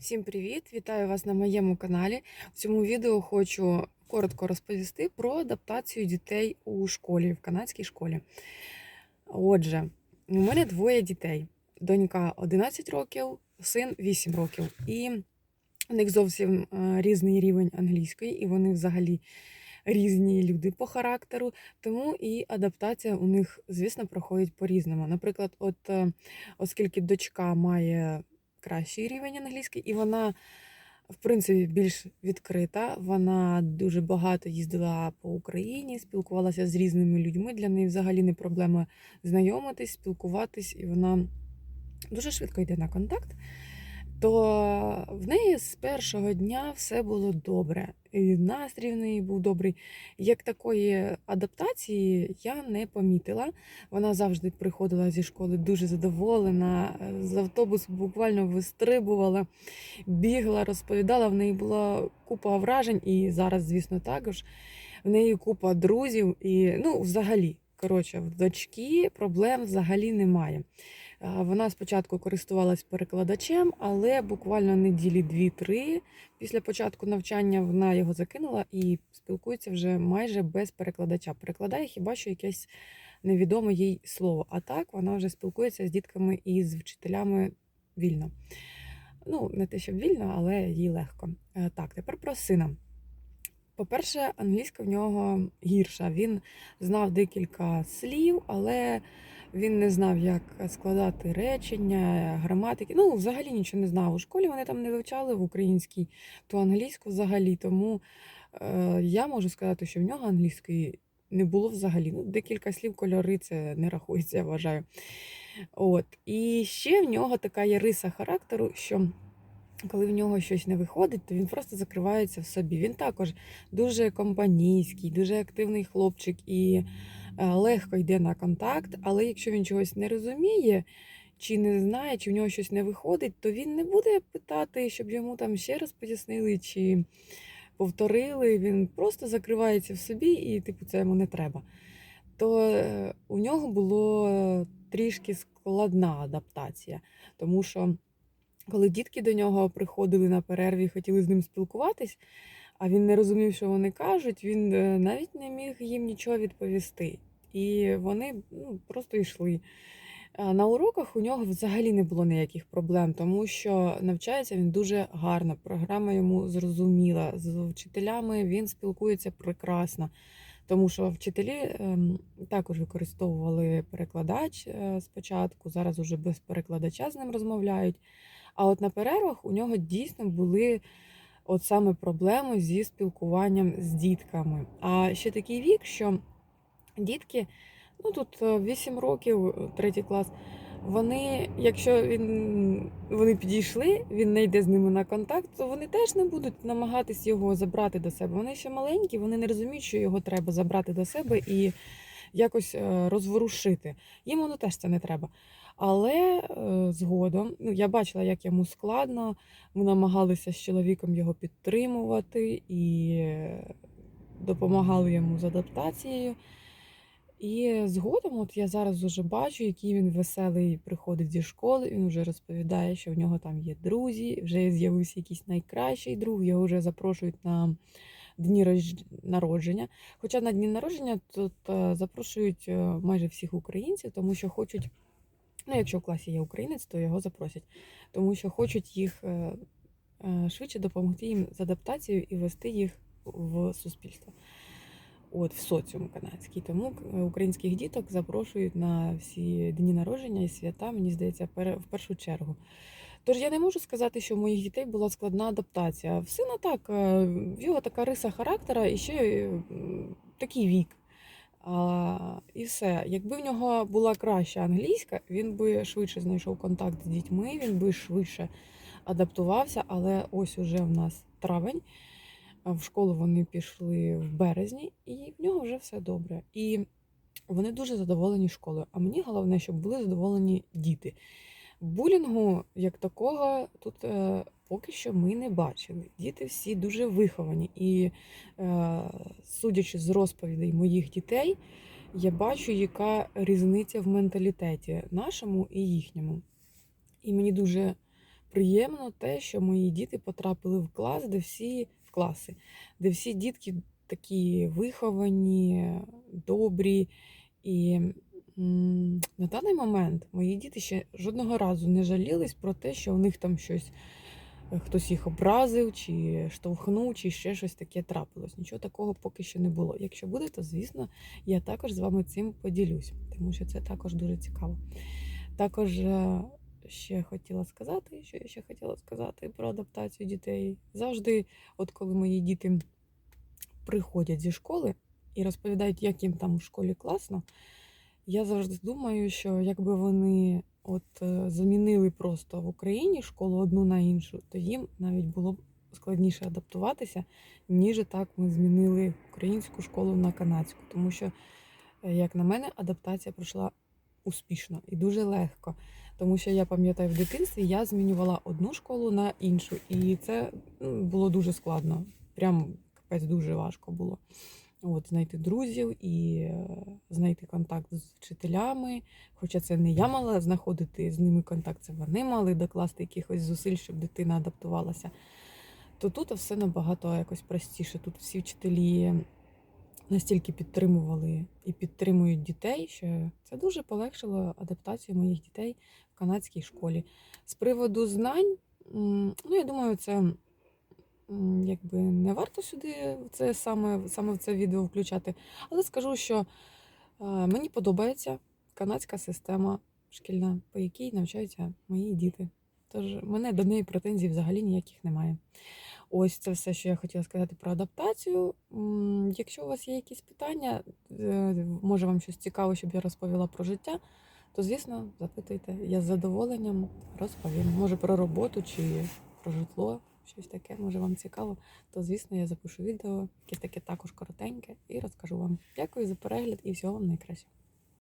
Всім привіт! Вітаю вас на моєму каналі. В цьому відео хочу коротко розповісти про адаптацію дітей у школі, в канадській школі. Отже, у мене двоє дітей: донька 11 років, син 8 років. І у них зовсім е, різний рівень англійської, і вони взагалі різні люди по характеру. Тому і адаптація у них, звісно, проходить по-різному. Наприклад, от е, оскільки дочка має кращий рівень англійський, і вона, в принципі, більш відкрита. Вона дуже багато їздила по Україні, спілкувалася з різними людьми. Для неї взагалі не проблема знайомитись, спілкуватись, і вона дуже швидко йде на контакт. То в неї з першого дня все було добре. І настрій в неї був добрий. Як такої адаптації я не помітила. Вона завжди приходила зі школи дуже задоволена, з автобусу буквально вистрибувала, бігла, розповідала. В неї була купа вражень, і зараз, звісно, також. В неї купа друзів, і ну, взагалі, коротше, в дочки проблем взагалі немає. Вона спочатку користувалась перекладачем, але буквально неділі 2-3 після початку навчання вона його закинула і спілкується вже майже без перекладача. Перекладає хіба що якесь невідоме їй слово. А так вона вже спілкується з дітками і з вчителями вільно. Ну, не те, щоб вільно, але їй легко. Е, Так, тепер про сина. По-перше, англійська в нього гірша. Він знав декілька слів, але він не знав, як складати речення, граматики. Ну, взагалі нічого не знав. У школі вони там не вивчали в українській, то англійську взагалі. Тому е, я можу сказати, що в нього англійської не було взагалі. Ну, декілька слів кольори це не рахується, я вважаю. От. І ще в нього така є риса характеру, що коли в нього щось не виходить, то він просто закривається в собі. Він також дуже компанійський, дуже активний хлопчик і е, легко йде на контакт. Але якщо він чогось не розуміє, чи не знає, чи в нього щось не виходить, то він не буде питати, щоб йому там ще раз пояснили чи повторили. Він просто закривається в собі, і типу це йому не треба. То е, у нього було трішки складна адаптація, тому що коли дітки до нього приходили на перерві і хотіли з ним спілкуватись, а він не розумів, що вони кажуть, він е, навіть не міг їм нічого відповісти. І вони ну, просто йшли. На уроках у нього взагалі не було ніяких проблем, тому що навчається він дуже гарно. Програма йому зрозуміла. З вчителями він спілкується прекрасно, тому що вчителі ем, також використовували перекладач е, спочатку, зараз уже без перекладача з ним розмовляють. А от на перервах у нього дійсно були от саме проблеми зі спілкуванням з дітками. А ще такий вік, що дітки, ну тут 8 років, третій клас, вони, якщо він, вони підійшли, він не йде з ними на контакт, то вони теж не будуть намагатись його забрати до себе. Вони ще маленькі, вони не розуміють, що його треба забрати до себе і якось е, розворушити. Їм воно теж це не треба. Але е, згодом, ну я бачила, як йому складно. Ми намагалися з чоловіком його підтримувати і е, допомагали йому з адаптацією. І згодом, от я зараз вже бачу, який він веселий приходить зі школи. Він вже розповідає, що в нього там є друзі, вже з'явився якийсь найкращий друг, його вже запрошують на дні народження. Хоча на дні народження тут е, запрошують е, майже всіх українців, тому що хочуть. Ну, якщо в класі є українець, то його запросять, тому що хочуть їх е, швидше допомогти їм з адаптацією і вести їх в суспільство, от в соціум канадський. Тому е, українських діток запрошують на всі дні народження і свята, мені здається, в першу чергу. Тож я не можу сказати, що в моїх дітей була складна адаптація. В сина так, е, в його така риса характера і ще е, такий вік. А, і все. Якби в нього була краща англійська, він би швидше знайшов контакт з дітьми, він би швидше адаптувався. Але ось уже в нас травень. В школу вони пішли в березні, і в нього вже все добре. І вони дуже задоволені школою. А мені головне, щоб були задоволені діти. Булінгу, як такого, тут е, поки що ми не бачили. Діти всі дуже виховані. І е, судячи з розповідей моїх дітей, я бачу, яка різниця в менталітеті нашому і їхньому. І мені дуже приємно те, що мої діти потрапили в клас, де всі класи, де всі дітки такі виховані, добрі. І на даний момент мої діти ще жодного разу не жалілись про те, що у них там щось е, хтось їх образив, чи штовхнув, чи ще щось таке трапилось. Нічого такого поки що не було. Якщо буде, то звісно я також з вами цим поділюсь, тому що це також дуже цікаво. Також е, ще хотіла сказати, що я ще хотіла сказати про адаптацію дітей. Завжди, от коли мої діти приходять зі школи і розповідають, як їм там в школі класно, я завжди думаю, що якби вони от е, замінили просто в Україні школу одну на іншу, то їм навіть було б складніше адаптуватися, ніж так ми змінили українську школу на канадську. Тому що, е, як на мене, адаптація пройшла успішно і дуже легко. Тому що я пам'ятаю, в дитинстві я змінювала одну школу на іншу, і це ну, було дуже складно. Прям капець дуже важко було. От, знайти друзів і е, знайти контакт з вчителями. Хоча це не я мала знаходити з ними контакт, це вони мали докласти якихось зусиль, щоб дитина адаптувалася. То тут все набагато якось простіше. Тут всі вчителі настільки підтримували і підтримують дітей, що це дуже полегшило адаптацію моїх дітей в канадській школі. З приводу знань, ну я думаю, це якби не варто сюди це саме, саме в це відео включати. Але скажу, що е, мені подобається канадська система шкільна, по якій навчаються мої діти. Тож мене до неї претензій взагалі ніяких немає. Ось це все, що я хотіла сказати про адаптацію. Якщо у вас є якісь питання, е, може вам щось цікаве, щоб я розповіла про життя, то звісно запитуйте. Я з задоволенням розповім. Може про роботу чи про житло, щось таке, може вам цікаво, то звісно я запишу відео, якесь таке також коротеньке, і розкажу вам. Дякую за перегляд і всього вам найкращого.